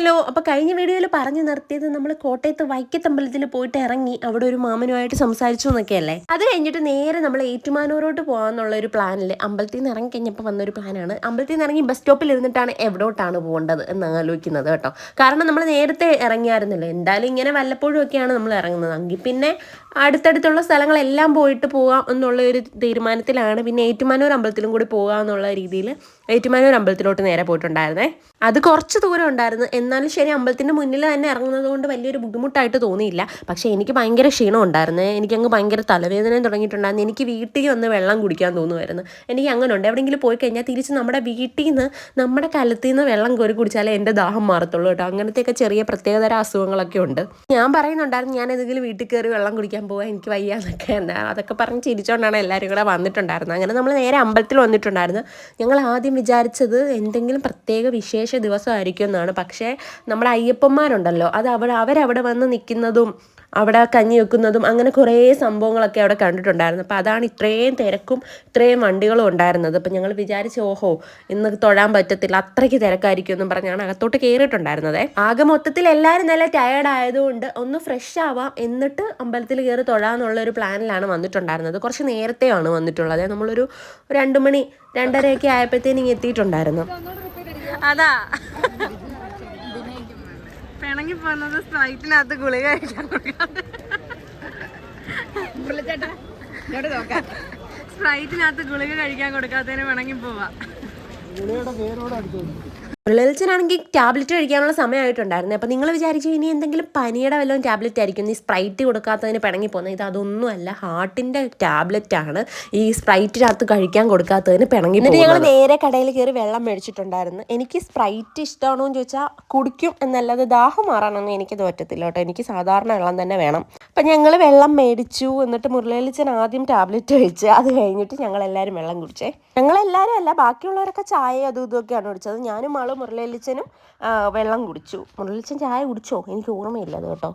ആയല്ലോ അപ്പോൾ കഴിഞ്ഞ വീഡിയോയിൽ പറഞ്ഞു നിർത്തിയത് നമ്മൾ കോട്ടയത്ത് വൈക്കത്തമ്പലത്തിൽ പോയിട്ട് ഇറങ്ങി അവിടെ ഒരു മാമനുമായിട്ട് സംസാരിച്ചു എന്നൊക്കെയല്ലേ? അത് കഴിഞ്ഞിട്ട് നേരെ നമ്മൾ ഏറ്റുമാനൂരോട്ട് പോകാന്നുള്ള ഒരു പ്ലാനിൽ അമ്പലത്തിൽ നിന്ന് ഇറങ്ങി കഴിഞ്ഞപ്പോൾ വന്നൊരു പ്ലാനാണ്. അമ്പലത്തിൽ നിന്ന് ഇറങ്ങി ബസ് സ്റ്റോപ്പിൽ ഇരുന്നിട്ടാണ് എവിടോട്ടാണ് പോകേണ്ടത് എന്ന് ആലോചിക്കുന്നത് കേട്ടോ. കാരണം നമ്മൾ നേരത്തെ ഇറങ്ങിയായിരുന്നല്ലോ. എന്തായാലും ഇങ്ങനെ വല്ലപ്പോഴും ഒക്കെയാണ് നമ്മൾ ഇറങ്ങുന്നത്. എങ്കിൽ പിന്നെ അടുത്തടുത്തുള്ള സ്ഥലങ്ങളെല്ലാം പോയിട്ട് പോകാം എന്നുള്ള ഒരു തീരുമാനത്തിലാണ് പിന്നെ ഏറ്റുമാനൂർ അമ്പലത്തിലും കൂടി പോകാം എന്നുള്ള രീതിയിൽ ഏറ്റുമാനൂർ അമ്പലത്തിലോട്ട് നേരെ പോയിട്ടുണ്ടായിരുന്നേ. അത് കുറച്ച് ദൂരം ഉണ്ടായിരുന്നു. എന്നാലും ശരി അമ്പലത്തിന്റെ മുന്നിൽ തന്നെ ഇറങ്ങുന്നത് കൊണ്ട് വലിയൊരു ബുദ്ധിമുട്ടായിട്ട് തോന്നിയില്ല. പക്ഷേ എനിക്ക് ഭയങ്കര ക്ഷീണം ഉണ്ടായിരുന്നു. എനിക്കങ്ങ് ഭയങ്കര തലവേദനയും തുടങ്ങിയിട്ടുണ്ടായിരുന്നു. എനിക്ക് വീട്ടിൽ വന്ന് വെള്ളം കുടിക്കാൻ തോന്നുമായിരുന്നു. എനിക്ക് അങ്ങനെ ഉണ്ട് എവിടെയെങ്കിലും പോയി കഴിഞ്ഞാൽ തിരിച്ച് നമ്മുടെ വീട്ടിൽ നിന്ന് നമ്മുടെ കലത്തിൽ നിന്ന് വെള്ളം കോരി കുടിച്ചാലേ എന്റെ ദാഹം മാറത്തുള്ളൂ കേട്ടോ. അങ്ങനത്തെയൊക്കെ ചെറിയ പ്രത്യേകതര അസുഖങ്ങളൊക്കെ ഉണ്ട്. ഞാൻ പറയുന്നുണ്ടായിരുന്നു ഞാൻ ഏതെങ്കിലും വീട്ടിൽ കയറി വെള്ളം കുടിക്കാൻ പോകാൻ എനിക്ക് വയ്യാന്നൊക്കെ. എന്താ അതൊക്കെ പറഞ്ഞ് ചിരിച്ചുകൊണ്ടാണ് എല്ലാവരും കൂടെ വന്നിട്ടുണ്ടായിരുന്നത്. അങ്ങനെ നമ്മൾ നേരെ അമ്പലത്തിൽ വന്നിട്ടുണ്ടായിരുന്നു. ഞങ്ങൾ ആദ്യം വിചാരിച്ചത് എന്തെങ്കിലും പ്രത്യേക വിശേഷ ദിവസമായിരിക്കും എന്നാണ് പക്ഷേ നമ്മുടെ അയ്യപ്പന്മാരുണ്ടല്ലോ. അത് അവിടെ അവരവിടെ വന്ന് നിൽക്കുന്നതും അവിടെ കഞ്ഞി വെക്കുന്നതും അങ്ങനെ കുറേ സംഭവങ്ങളൊക്കെ അവിടെ കണ്ടിട്ടുണ്ടായിരുന്നു. അപ്പോൾ അതാണ് ഇത്രയും തിരക്കും ഇത്രയും വണ്ടികളും ഉണ്ടായിരുന്നത്. അപ്പം ഞങ്ങൾ വിചാരിച്ച് ഓഹോ ഇന്ന് തൊഴാൻ പറ്റത്തില്ല അത്രയ്ക്ക് തിരക്കായിരിക്കും എന്നും പറഞ്ഞാണ് അകത്തോട്ട് കയറിയിട്ടുണ്ടായിരുന്നത്. ആകെ മൊത്തത്തിൽ എല്ലാവരും നല്ല ടയേർഡ് ആയതുകൊണ്ട് ഒന്ന് ഫ്രഷ് ആവാം എന്നിട്ട് അമ്പലത്തിൽ കയറി തൊഴാന്നുള്ള ഒരു പ്ലാനിലാണ് വന്നിട്ടുണ്ടായിരുന്നത്. കുറച്ച് നേരത്തെയാണ് വന്നിട്ടുള്ളത്. നമ്മളൊരു രണ്ട് മണി രണ്ടരയൊക്കെ ആയപ്പോഴത്തേനും എത്തിയിട്ടുണ്ടായിരുന്നു. അതാ. പിണങ്ങി പോകുന്നത് സ്പ്രൈറ്റിനകത്ത് ഗുളിക കഴിക്കാൻ കൊടുക്കാതെ. സ്പ്രൈറ്റിനകത്ത് ഗുളിക കഴിക്കാൻ കൊടുക്കാത്തതിന് പിണങ്ങി പോവാ. റിലേച്ചനാണെങ്കിൽ ടാബ്ലറ്റ് കഴിക്കാനുള്ള സമയമായിട്ടുണ്ടായിരുന്നു. അപ്പോൾ നിങ്ങൾ വിചാരിച്ചു ഇനി എന്തെങ്കിലും പനിയുടെ വല്ലതും ടാബ്ലറ്റ് ആയിരിക്കും. ഈ സ്പ്രൈറ്റ് കൊടുക്കാത്തതിന് പിണങ്ങി പോകുന്നത് ഇത് അതൊന്നുമല്ല. ഹാർട്ടിന്റെ ടാബ്ലറ്റ് ആണ് ഈ സ്പ്രൈറ്റിനകത്ത് കഴിക്കാൻ കൊടുക്കാത്തതിന് പിണങ്ങി എന്നിട്ട് ഞങ്ങൾ നേരെ കടയിൽ കയറി വെള്ളം മേടിച്ചിട്ടുണ്ടായിരുന്നു. എനിക്ക് സ്പ്രൈറ്റ് ഇഷ്ടമാണോ എന്ന് ചോദിച്ചാൽ കുടിക്കും എന്നല്ലാതെ ദാഹം മാറാനൊന്നും എനിക്ക് പറ്റത്തില്ല കേട്ടോ. എനിക്ക് സാധാരണ വെള്ളം തന്നെ വേണം. അപ്പം ഞങ്ങൾ വെള്ളം മേടിച്ചു. എന്നിട്ട് മുരളിച്ചൻ ആദ്യം ടാബ്ലറ്റ് കഴിച്ച് അത് കഴിഞ്ഞിട്ട് ഞങ്ങൾ എല്ലാവരും വെള്ളം കുടിച്ചേ. ഞങ്ങളെല്ലാവരും അല്ല ബാക്കിയുള്ളവരൊക്കെ ചായ അതും ഇതൊക്കെയാണ് കുടിച്ചത്. ഞാനും മുരളിച്ചനും വെള്ളം കുടിച്ചു. മുരളിച്ചൻ ചായ കുടിച്ചോ? എനിക്ക് ഓർമ്മയില്ല അത് കേട്ടോ.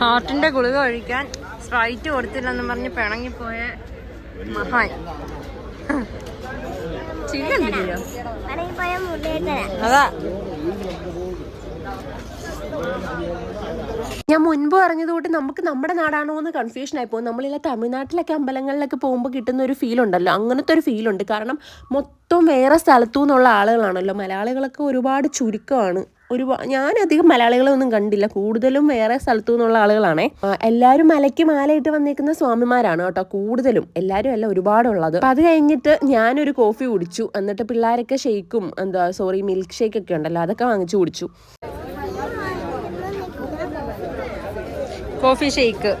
ഹാർട്ടിന്റെ ഗുളിക കഴിക്കാൻ സ്പ്രൈറ്റ് കൊടുത്തില്ലെന്നും പറഞ്ഞ് പിണങ്ങിപ്പോയ മഹാൻ. ചിരിക്കണ്ടില്ലല്ലോ അതാ. ഞാൻ മുൻപ് പറഞ്ഞതുകൊണ്ട് നമുക്ക് നമ്മുടെ നാടാണോ എന്ന് കൺഫ്യൂഷൻ ആയി പോകും. നമ്മളില്ല തമിഴ്നാട്ടിലൊക്കെ അമ്പലങ്ങളിലൊക്കെ പോകുമ്പോൾ കിട്ടുന്ന ഒരു ഫീൽ ഉണ്ടല്ലോ. അങ്ങനത്തെ ഒരു ഫീൽ ഉണ്ട്. കാരണം മൊത്തം വേറെ സ്ഥലത്തു നിന്നുള്ള ആളുകളാണല്ലോ. മലയാളികളൊക്കെ ഒരുപാട് ചുരുക്കമാണ്. ഒരു ഞാൻ അധികം മലയാളികളെ ഒന്നും കണ്ടില്ല. കൂടുതലും വേറെ സ്ഥലത്തു നിന്നുള്ള ആളുകളാണേ. എല്ലാവരും മലയ്ക്ക് മാലയിട്ട് വന്നിരിക്കുന്ന സ്വാമിമാരാണ് കേട്ടോ കൂടുതലും. എല്ലാവരും അല്ല ഒരുപാടുള്ളത്. അപ്പം അത് കഴിഞ്ഞിട്ട് ഞാനൊരു കോഫി കുടിച്ചു. എന്നിട്ട് പിള്ളേരൊക്കെ ഷെയ്ക്കും എന്താ സോറി മിൽക്ക് ഷേക്ക് ഒക്കെ ഉണ്ടല്ലോ. അതൊക്കെ വാങ്ങിച്ചു കുടിച്ചു. Coffee shake.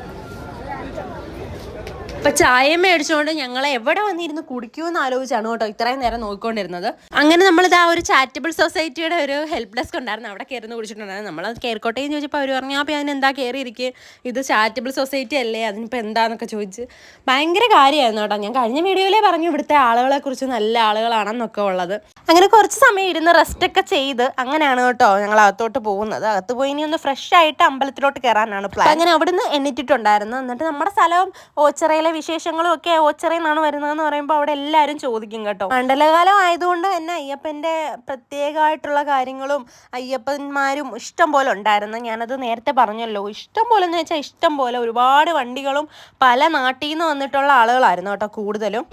അപ്പൊ ചായ മേടിച്ചുകൊണ്ട് ഞങ്ങൾ എവിടെ വന്നിരുന്ന് കുടിക്കുമെന്ന് ആലോചിച്ചാണ് കേട്ടോ ഇത്രയും നേരം നോക്കിക്കൊണ്ടിരുന്നത്. അങ്ങനെ നമ്മളിത് ആ ഒരു ചാരിറ്റബിൾ സൊസൈറ്റിയുടെ ഒരു ഹെൽപ്പ് ഡെസ്ക് ഉണ്ടായിരുന്നു. അവിടെ കയറുന്ന കുടിച്ചിട്ടുണ്ടായിരുന്നു. നമ്മൾ കയറിക്കോട്ടെ എന്ന് ചോദിച്ചപ്പോൾ അവർ പറഞ്ഞു അപ്പോൾ ഞാൻ എന്താ കയറിയിരിക്കുക ഇത് ചാരിറ്റബിൾ സൊസൈറ്റി അല്ലേ? അതിനിപ്പോൾ എന്താന്നൊക്കെ ചോദിച്ച്. ഭയങ്കര കാര്യമായിരുന്നു കേട്ടോ. ഞാൻ കഴിഞ്ഞ വീഡിയോയിലേ പറഞ്ഞു ഇവിടുത്തെ ആളുകളെ കുറിച്ച് നല്ല ആളുകളാണെന്നൊക്കെ ഉള്ളത്. അങ്ങനെ കുറച്ച് സമയം ഇരുന്ന് റെസ്റ്റ് ഒക്കെ ചെയ്ത് അങ്ങനെയാണ് കേട്ടോ ഞങ്ങൾ അകത്തോട്ട് പോകുന്നത്. അകത്ത് പോയി ഇനി ഒന്ന് ഫ്രഷ് ആയിട്ട് അമ്പലത്തിലോട്ട് കയറാനാണ് പ്ലാൻ അങ്ങനെ അവിടുന്ന് എണ്ണിട്ടിട്ടുണ്ടായിരുന്നു എന്നിട്ട് നമ്മുടെ സ്ഥലവും ഓച്ചറയിലെ വിശേഷങ്ങളും ഒക്കെ ഓച്ചറയിൽ നിന്നാണ് വരുന്നതെന്ന് പറയുമ്പോൾ അവിടെ എല്ലാവരും ചോദിക്കും കേട്ടോ. മണ്ഡലകാലം ആയതുകൊണ്ട് തന്നെ അയ്യപ്പന്റെ പ്രത്യേകമായിട്ടുള്ള കാര്യങ്ങളും അയ്യപ്പന്മാരും ഇഷ്ടം പോലെ ഉണ്ടായിരുന്നു. ഞാനത് നേരത്തെ പറഞ്ഞല്ലോ. ഇഷ്ടം പോലെ എന്ന് വെച്ചാൽ ഇഷ്ടം പോലെ ഒരുപാട് വണ്ടികളും പല നാട്ടിൽ നിന്ന് വന്നിട്ടുള്ള ആളുകളായിരുന്നു കേട്ടോ കൂടുതലും.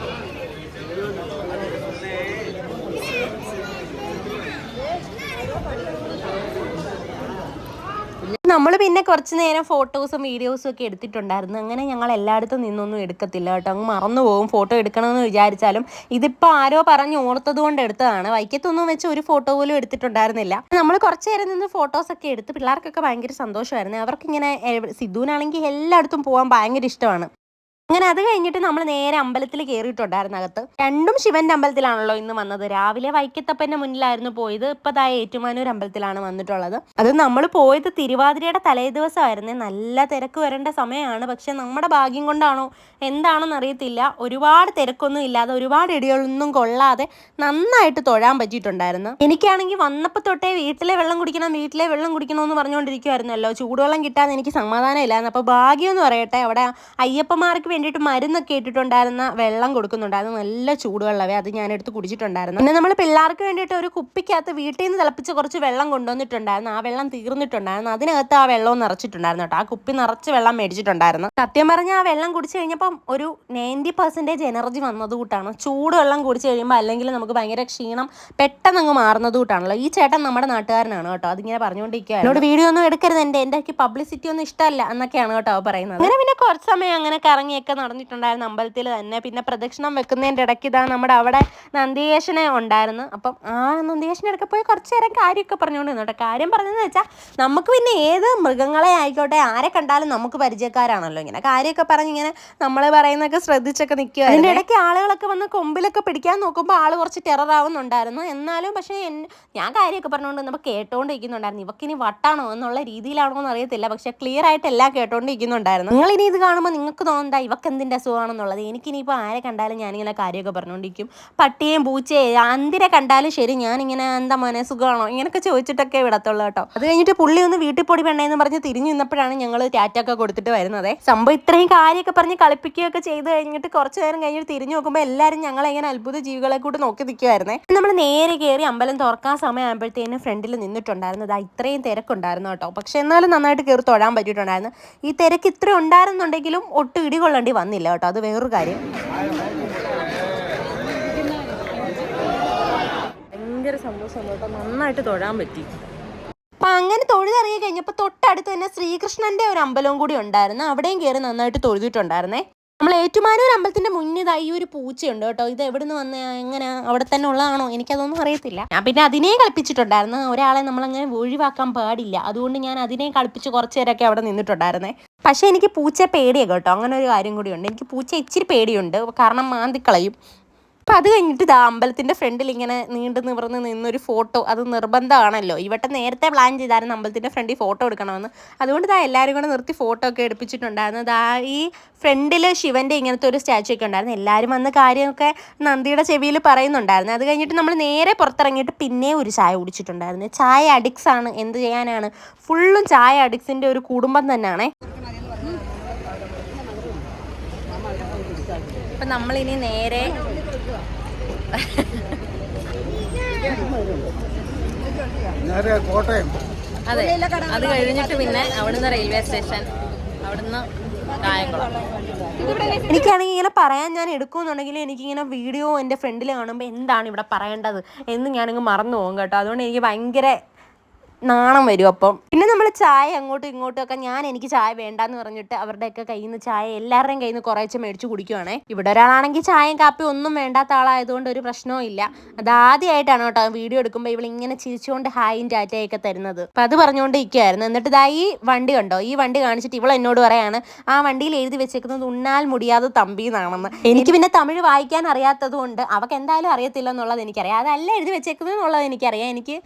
നമ്മൾ പിന്നെ കുറച്ച് നേരം ഫോട്ടോസും വീഡിയോസും ഒക്കെ എടുത്തിട്ടുണ്ടായിരുന്നു. അങ്ങനെ ഞങ്ങൾ എല്ലായിടത്തും നിന്നൊന്നും എടുക്കത്തില്ല കേട്ടോ. അങ്ങ് മറന്നു പോകും ഫോട്ടോ എടുക്കണമെന്ന് വിചാരിച്ചാലും. ഇതിപ്പോൾ ആരോ പറഞ്ഞ് ഓർത്തത് കൊണ്ട് എടുത്തതാണ്. വൈക്കത്തൊന്നും വെച്ച് ഒരു ഫോട്ടോ പോലും എടുത്തിട്ടുണ്ടായിരുന്നില്ല. നമ്മൾ കുറച്ച് നേരം നിന്ന് ഫോട്ടോസൊക്കെ എടുത്ത് പിള്ളേർക്കൊക്കെ ഭയങ്കര സന്തോഷമായിരുന്നു. അവർക്കിങ്ങനെ സിദ്ധുവിനാണെങ്കിൽ എല്ലായിടത്തും പോകാൻ ഭയങ്കര ഇഷ്ടമാണ്. അങ്ങനെ അത് കഴിഞ്ഞിട്ട് നമ്മൾ നേരെ അമ്പലത്തിൽ കയറിയിട്ടുണ്ടായിരുന്നു അകത്ത്. രണ്ടും ശിവന്റെ അമ്പലത്തിലാണല്ലോ ഇന്ന് വന്നത്. രാവിലെ വൈക്കത്തപ്പന്റെ മുന്നിലായിരുന്നു പോയത്. ഇപ്പൊ ദാ ഏറ്റുമാനൂർ അമ്പലത്തിലാണ് വന്നിട്ടുള്ളത്. അത് നമ്മൾ പോയത് തിരുവാതിരയുടെ തലേ ദിവസമായിരുന്നേ. നല്ല തിരക്ക് വരേണ്ട സമയമാണ്. പക്ഷെ നമ്മുടെ ഭാഗ്യം കൊണ്ടാണോ? എന്താണെന്ന് അറിയത്തില്ല. ഒരുപാട് തിരക്കൊന്നും ഇല്ലാതെ ഒരുപാട് ഇടികളൊന്നും കൊള്ളാതെ നന്നായിട്ട് തൊഴാൻ പറ്റിയിട്ടുണ്ടായിരുന്നു. എനിക്കാണെങ്കിൽ വന്നപ്പോൾ തൊട്ടേ വീട്ടിലെ വെള്ളം കുടിക്കണം വീട്ടിലെ വെള്ളം കുടിക്കണം എന്ന് പറഞ്ഞുകൊണ്ടിരിക്കുമായിരുന്നല്ലോ ചൂടുവെള്ളം കിട്ടാതെ എനിക്ക് സമാധാനം ഇല്ലായിരുന്നു. അപ്പോൾ ഭാഗ്യം എന്ന് പറയട്ടെ അവിടെ അയ്യപ്പന്മാർക്ക് വേണ്ടിയിട്ട് മരുന്നൊക്കെ ഇട്ടിട്ടുണ്ടായിരുന്ന വെള്ളം കൊടുക്കുന്നുണ്ടായിരുന്നു. നല്ല ചൂടുവെള്ളവേ അത് ഞാൻ എടുത്ത് കുടിച്ചിട്ടുണ്ടായിരുന്നു. പിന്നെ നമ്മൾ പിള്ളേർക്ക് വേണ്ടിയിട്ട് ഒരു കുപ്പിക്കകത്ത് വീട്ടിൽ നിന്ന് തിളപ്പിച്ച് കുറച്ച് വെള്ളം കൊണ്ടുവന്നിട്ടുണ്ടായിരുന്നു. ആ വെള്ളം തീർന്നിട്ടുണ്ടായിരുന്നു. അതിനകത്ത് ആ വെള്ളം നിറച്ചിട്ടുണ്ടായിരുന്നു കേട്ടോ. ആ കുപ്പി നിറച്ച് വെള്ളം മേടിച്ചിട്ടുണ്ടായിരുന്നു. സത്യം പറഞ്ഞാൽ ആ വെള്ളം കുടിച്ചു കഴിഞ്ഞപ്പം ഒരു നയന്റി പെർസെന്റേജ് എനർജി വന്നത് കൂട്ടാണ്. ചൂടുവെള്ളം കുടിച്ചു കഴിയുമ്പോൾ അല്ലെങ്കിൽ നമുക്ക് ഭയങ്കര ക്ഷീണം പെട്ടെന്ന് അങ്ങ് മാറുന്നത് കൂട്ടാണല്ലോ. ഈ ചേട്ടൻ നമ്മുടെ നാട്ടുകാരനാണ് കേട്ടോ. അതിങ്ങനെ പറഞ്ഞുകൊണ്ടിരിക്കുക എന്നോട് വീഡിയോ ഒന്നും എടുക്കരുത്. എന്റെ എന്റെ പബ്ലിസിറ്റി ഒന്നും ഇഷ്ടമല്ല എന്നൊക്കെയാണ് കേട്ടോ പറയുന്നത്. അങ്ങനെ പിന്നെ കുറച്ച് സമയം അങ്ങനെ കറങ്ങിയൊക്കെ നടന്നിട്ടുണ്ടായിരുന്നു അമ്പലത്തിൽ തന്നെ. പിന്നെ പ്രദക്ഷിണം വെക്കുന്നതിന്റെ ഇടയ്ക്ക് ഇതാ നമ്മുടെ അവിടെ നന്ദികേശനെ ഉണ്ടായിരുന്നു. അപ്പം ആ നന്ദിയേശനെ ഇടയ്ക്ക് പോയി കുറച്ച് നേരം കാര്യമൊക്കെ പറഞ്ഞുകൊണ്ട് കേട്ടോ. കാര്യം പറഞ്ഞതെന്ന് വെച്ചാൽ നമുക്ക് പിന്നെ ഏത് മൃഗങ്ങളെ ആയിക്കോട്ടെ ആരെ കണ്ടാലും നമുക്ക് പരിചയക്കാരാണല്ലോ. ഇങ്ങനെ കാര്യമൊക്കെ പറഞ്ഞ് ഇങ്ങനെ നമ്മൾ പറയുന്നതൊക്കെ ശ്രദ്ധിച്ചൊക്കെ നിൽക്കുക അതിന്റെ ഇടയ്ക്ക് ആളുകളൊക്കെ വന്ന് കൊമ്പിലൊക്കെ പിടിക്കാൻ നോക്കുമ്പോൾ ആൾ കുറച്ച് ടെററാവുന്നുണ്ടായിരുന്നു എന്നാലും പക്ഷേ ഞാൻ കാര്യമൊക്കെ പറഞ്ഞുകൊണ്ട് നമ്മൾ കേട്ടുകൊണ്ടിരിക്കുന്നുണ്ടായിരുന്നു ഇവക്കിനി വട്ടാണോ എന്നുള്ള രീതിയിലാണോ എന്ന് അറിയത്തില്ല പക്ഷേ ക്ലിയർ ആയിട്ട് എല്ലാം കേട്ടോണ്ടിരിക്കുന്നുണ്ടായിരുന്നു. നിങ്ങൾ ഇനി ഇത് കാണുമ്പോൾ നിങ്ങൾക്ക് തോന്നണ്ട ഇവക്ക് എന്തിന്റെ അസുഖമാണെന്നുള്ളത്? എനിക്കിനിയിപ്പോൾ ആരെ കണ്ടാലും ഞാനിങ്ങനെ കാര്യമൊക്കെ പറഞ്ഞുകൊണ്ടിരിക്കും. പട്ടിയും പൂച്ചയും അന്തിരെ കണ്ടാലും ശരി ഞാനിങ്ങനെ എന്താ മോനെ സുഖമാണോ? ഇങ്ങനെയൊക്കെ ചോദിച്ചിട്ടൊക്കെ വിടത്തുള്ളൂ കേട്ടോ. അത് കഴിഞ്ഞിട്ട് പുള്ളി ഒന്ന് വീട്ടിൽ പൊടി പെണ്ണേന്ന് പറഞ്ഞ് തിരിഞ്ഞു നിന്നപ്പോഴാണ് ഞങ്ങൾ ടാറ്റൊക്കെ കൊടുത്തിട്ട് വരുന്നത്. സംഭവം ഇത്രയും കാര്യമൊക്കെ പറഞ്ഞ് കളിപ്പിക്കുകയൊക്കെ ചെയ്ത് കഴിഞ്ഞിട്ട് കുറച്ച് നേരം കഴിഞ്ഞിട്ട് തിരിഞ്ഞു നോക്കുമ്പോൾ എല്ലാവരും ഞങ്ങളെ ഇങ്ങനെ അത്ഭുത ജീവികളെ കൂട്ട് നോക്കി നിൽക്കുമായിരുന്നേ നമ്മൾ നേരെ കയറി അമ്പലം തുറക്കാൻ സമയമാകുമ്പോഴത്തേനും ഫ്രണ്ടിൽ നിന്നിട്ടുണ്ടായിരുന്നു. ദാ ഇത്രയും തിരക്കുണ്ടായിരുന്നു കേട്ടോ. പക്ഷെ എന്നാലും നന്നായിട്ട് കയറി തൊഴാൻ പറ്റിയിട്ടുണ്ടായിരുന്നു. ഈ തിരക്ക് ഇത്ര ഉണ്ടായിരുന്നുണ്ടെങ്കിലും ഒട്ടും ഇടികൊള്ളേണ്ടി വന്നില്ല കേട്ടോ. അത് വേറൊരു കാര്യം. ഭയങ്കര സന്തോഷം കേട്ടോ. നന്നായിട്ട് തൊഴാൻ പറ്റി. അപ്പൊ അങ്ങനെ തൊഴുതിറങ്ങി കഴിഞ്ഞപ്പോ തൊട്ടടുത്ത് തന്നെ ശ്രീകൃഷ്ണന്റെ ഒരു അമ്പലവും കൂടി ഉണ്ടായിരുന്നു. അവിടെയും കയറി നന്നായിട്ട് തൊഴുതിട്ടുണ്ടായിരുന്നേ. നമ്മൾ ഏറ്റുമാനൂർ അമ്പലത്തിന്റെ മുന്നിൽ ഈ ഒരു പൂച്ചയുണ്ട് കേട്ടോ. ഇത് എവിടെ നിന്ന് വന്ന? എങ്ങനെ? അവിടെ തന്നെ ഉള്ളതാണോ? എനിക്കതൊന്നും അറിയത്തില്ല. ഞാൻ പിന്നെ അതിനെ കളിപ്പിച്ചിട്ടുണ്ടായിരുന്നു. ഒരാളെ നമ്മളങ്ങനെ ഒഴിവാക്കാൻ പാടില്ല. അതുകൊണ്ട് ഞാൻ അതിനെ കളിപ്പിച്ച് കുറച്ചു നേരമൊക്കെ അവിടെ നിന്നിട്ടുണ്ടായിരുന്നേ. പക്ഷേ എനിക്ക് പൂച്ച പേടിയാണ് കേട്ടോ. അങ്ങനെ ഒരു കാര്യം കൂടിയുണ്ട് എനിക്ക് പൂച്ച ഇച്ചിരി പേടിയുണ്ട്. കാരണം മാന്തിക്കളയും അപ്പം അത് കഴിഞ്ഞിട്ട് ഇതാ അമ്പലത്തിന്റെ ഫ്രണ്ടിൽ ഇങ്ങനെ നീണ്ടു നിവർന്ന് നിന്നൊരു ഫോട്ടോ. അത് നിർബന്ധമാണല്ലോ. ഇവിടെ നേരത്തെ പ്ലാൻ ചെയ്തായിരുന്നു അമ്പലത്തിന്റെ ഫ്രണ്ടിൽ ഫോട്ടോ എടുക്കണമെന്ന്. അതുകൊണ്ട് ഇതാ എല്ലാവരും കൂടെ നിർത്തി ഫോട്ടോ ഒക്കെ എടുപ്പിച്ചിട്ടുണ്ടായിരുന്നു. ഇതാ ഈ ഫ്രണ്ടിൽ ശിവന്റെ ഇങ്ങനത്തെ ഒരു സ്റ്റാച്ചു ഒക്കെ ഉണ്ടായിരുന്നു. എല്ലാവരും വന്ന് കാര്യമൊക്കെ നന്ദിയുടെ ചെവിയിൽ പറയുന്നുണ്ടായിരുന്നു. അത് കഴിഞ്ഞിട്ട് നമ്മൾ നേരെ പുറത്തിറങ്ങിയിട്ട് പിന്നെ ഒരു ചായ കുടിച്ചിട്ടുണ്ടായിരുന്നു. ചായ അഡിക്സ് ആണ്. എന്ത് ചെയ്യാനാണ്? ഫുള്ളും ചായ അഡിക്സിന്റെ ഒരു കുടുംബം തന്നെയാണേ. അപ്പൊ നമ്മളിനി നേരെ നേരെ കോട്ടയം. അതെ അത് കഴിഞ്ഞിട്ട് പിന്നെ അവിടുന്ന് റെയിൽവേ സ്റ്റേഷൻ അവിടുന്ന് എനിക്കാണെങ്കിൽ ഇങ്ങനെ പറയാൻ ഞാൻ എടുക്കുമെന്നുണ്ടെങ്കിൽ എനിക്കിങ്ങനെ വീഡിയോ എന്റെ ഫ്രണ്ടിൽ കാണുമ്പോൾ എന്താണ് ഇവിടെ പറയേണ്ടത് എന്ന് ഞാനങ്ങ് മറന്നു പോകും കേട്ടോ. അതുകൊണ്ട് എനിക്ക് ഭയങ്കര നാണം വരും അപ്പം. പിന്നെ നമ്മൾ ചായ അങ്ങോട്ടും ഇങ്ങോട്ടും ഒക്കെ ഞാൻ എനിക്ക് ചായ വേണ്ടാന്ന് പറഞ്ഞിട്ട് അവരുടെയൊക്കെ കയ്യിൽ നിന്ന് ചായ എല്ലാവരുടെയും കയ്യിൽ നിന്ന് കുറേച്ച് മേടിച്ച് കുടിക്കുവാണേ. ഇവിടെ ഒരാളാണെങ്കിൽ ചായയും കാപ്പിയും ഒന്നും വേണ്ടാത്ത ആളായതുകൊണ്ട് ഒരു പ്രശ്നവും ഇല്ല. അത് ആദ്യമായിട്ടാണ് കേട്ടോ വീഡിയോ എടുക്കുമ്പോൾ ഇവൾ ഇങ്ങനെ ചിരിച്ചുകൊണ്ട് ഹായും ടാറ്റയൊക്കെ തരുന്നത്. അപ്പം അത് പറഞ്ഞുകൊണ്ട് ഇരിക്കുമായിരുന്നു എന്നിട്ട് ഇതാ ഈ വണ്ടി കണ്ടോ? ഈ വണ്ടി കാണിച്ചിട്ട് ഇവൾ എന്നോട് പറയാണ് ആ വണ്ടിയിൽ എഴുതി വെച്ചേക്കുന്നത് ഉണ്ണാൽ മുടിയാതെ തമ്പി എന്നാണെന്ന് എനിക്ക് പിന്നെ തമിഴ് വായിക്കാൻ അറിയാത്തത് കൊണ്ട് അവൾക്ക് എന്തായാലും അറിയത്തില്ല എന്നുള്ളത് എനിക്കറിയാം. അതല്ല എഴുതി വെച്ചേക്കുന്നത് എന്നുള്ളത് എനിക്കറിയാം. എനിക്ക്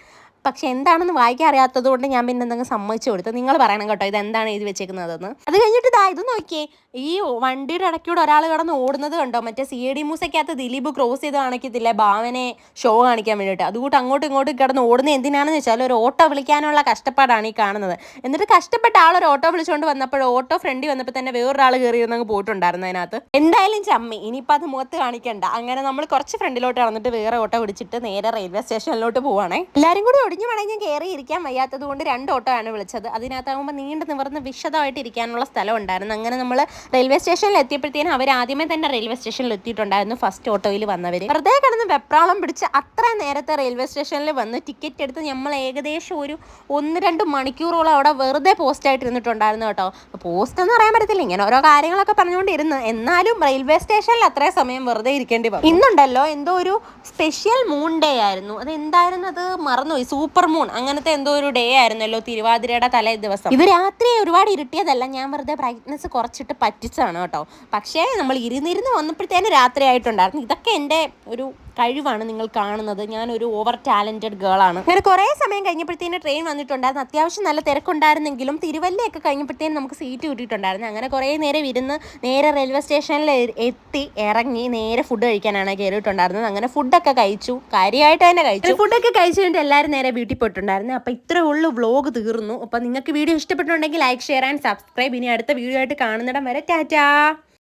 പക്ഷെ എന്താണെന്ന് വായിക്കാൻ അറിയാത്തത് കൊണ്ട് ഞാൻ പിന്നെ എന്തെങ്കിലും സമ്മതിച്ചു കൊടുത്തു. നിങ്ങൾ പറയണം കേട്ടോ ഇത് എന്താണ് എഴുതി വെച്ചേക്കുന്നതെന്ന്. അത് കഴിഞ്ഞിട്ട് ഇതാ ഇത് നോക്കിയേ ഈ വണ്ടിയുടെ ഇടയ്ക്കൂടെ ഒരാൾ കിടന്ന് ഓടുന്നത് കണ്ടോ? മറ്റേ സി ഡി മൂസയ്ക്കകത്ത് ദിലീപ് ക്രോസ് ചെയ്ത് കാണിക്കത്തില്ലേ ഭാവനെ ഷോ കാണിക്കാൻ വേണ്ടിയിട്ട്. അതുകൂട്ട് അങ്ങോട്ടും ഇങ്ങോട്ടും കിടന്ന് ഓടുന്നത് എന്തിനാണെന്ന് വെച്ചാൽ ഒരു ഓട്ടോ വിളിക്കാനുള്ള കഷ്ടപ്പാടാണ് ഈ കാണുന്നത്. എന്നിട്ട് കഷ്ടപ്പെട്ട ആൾ ഒരു ഓട്ടോ വിളിച്ചുകൊണ്ട് വന്നപ്പോൾ ഓട്ടോ ഫ്രണ്ടി വന്നപ്പോൾ തന്നെ വേറൊരാൾ കയറി വന്നങ്ങ് പോയിട്ടുണ്ടായിരുന്നു അതിനകത്ത്. എന്തായാലും ചമ്മി ഇനിയിപ്പോൾ അത് മുഖത്ത് കാണിക്കണ്ട. അങ്ങനെ നമ്മൾ കുറച്ച് ഫ്രണ്ടിലോട്ട് നടന്നിട്ട് വേറെ ഓട്ടോ വിളിച്ചിട്ട് നേരെ റെയിൽവേ സ്റ്റേഷനിലോട്ട് പോവാണേ. എല്ലാവരും കൂടി ഒടിഞ്ഞു മടങ്ങി കയറി ഇരിക്കാൻ വയ്യാത്തത് കൊണ്ട് രണ്ട് ഓട്ടോ ആണ് വിളിച്ചത്. അതിനകത്താകുമ്പോൾ നീണ്ടു നിവർന്ന് വിശദമായിട്ട് ഇരിക്കാനുള്ള സ്ഥലം ഉണ്ടായിരുന്നു. അങ്ങനെ നമ്മൾ റെയിൽവേ സ്റ്റേഷനിൽ എത്തിയപ്പോഴത്തേനും അവർ ആദ്യമേ തന്നെ റെയിൽവേ സ്റ്റേഷനിൽ എത്തിയിട്ടുണ്ടായിരുന്നു ഫസ്റ്റ് ഓട്ടോയിൽ വന്നവർ വെറുതെ കിടന്ന് വെപ്രാളം പിടിച്ച് അത്ര നേരത്തെ റെയിൽവേ സ്റ്റേഷനിൽ വന്ന് ടിക്കറ്റ് എടുത്ത് നമ്മൾ ഏകദേശം ഒരു ഒന്ന് രണ്ട് മണിക്കൂറോളം അവിടെ വെറുതെ പോസ്റ്റായിട്ട് ഇരുന്നിട്ടുണ്ടായിരുന്നു കേട്ടോ. പോസ്റ്റ് എന്ന് പറയാൻ പറ്റത്തില്ല. ഇങ്ങനെ ഓരോ കാര്യങ്ങളൊക്കെ പറഞ്ഞുകൊണ്ടിരുന്നു. എന്നാലും റെയിൽവേ സ്റ്റേഷനിൽ അത്രയും സമയം വെറുതെ ഇരിക്കേണ്ടി വന്നു. ഇന്നുണ്ടല്ലോ എന്തോ ഒരു സ്പെഷ്യൽ മൂൺ ഡേ ആയിരുന്നു. അത് എന്തായിരുന്നു അത് മറന്നുപോയി. Super moon. അങ്ങനത്തെ എന്തോ ഒരു ഡേ ആയിരുന്നല്ലോ തിരുവാതിരയുടെ തലേ ദിവസം. ഇവർ രാത്രി ഒരുപാട് ഇരുട്ടിയതല്ല ഞാൻ വെറുതെ ബ്രൈറ്റ്നസ് കുറച്ചിട്ട് പറ്റിച്ചാണ് കേട്ടോ. പക്ഷേ നമ്മൾ ഇരുന്നിരുന്ന് വന്നപ്പോഴത്തേനും രാത്രി ആയിട്ടുണ്ടായിരുന്നു. ഇതൊക്കെ എന്റെ ഒരു കഴിവാണ് നിങ്ങൾ കാണുന്നത്. ഞാൻ ഒരു ഓവർ ടാലന്റഡ് ആണ്. അങ്ങനെ കുറേ സമയം കഴിഞ്ഞപ്പോഴത്തേനും ട്രെയിൻ വന്നിട്ടുണ്ടായിരുന്നു. അത്യാവശ്യം നല്ല തിരക്കുണ്ടായിരുന്നെങ്കിലും തിരുവല്ലയൊക്കെ കഴിഞ്ഞപ്പോഴത്തേനും നമുക്ക് സീറ്റ് കിട്ടിയിട്ടുണ്ടായിരുന്നു. അങ്ങനെ കുറേ നേരം ഇരുന്ന് നേരെ റെയിൽവേ സ്റ്റേഷനിൽ എത്തി ഇറങ്ങി നേരെ ഫുഡ് കഴിക്കാനാണ് കയറിയിട്ടുണ്ടായിരുന്നത്. അങ്ങനെ ഫുഡൊക്കെ കഴിച്ചു. കാര്യമായിട്ട് തന്നെ കഴിച്ചു. ഫുഡൊക്കെ കഴിച്ചു കഴിഞ്ഞിട്ട് എല്ലാവരും നേരെ വീട്ടിൽ പോയിട്ടുണ്ടായിരുന്നു. അപ്പോൾ ഇത്രേ ഉള്ളൂ വ്ലോഗ് തീർന്നു. അപ്പോൾ നിങ്ങൾക്ക് വീഡിയോ ഇഷ്ടപ്പെട്ടുണ്ടെങ്കിൽ ലൈക്ക് ഷെയർ ആൻഡ് സബ്സ്ക്രൈബ് ഇനി അടുത്ത വീഡിയോ ആയിട്ട് കാണുന്നിടം വരെ ടാറ്റാ!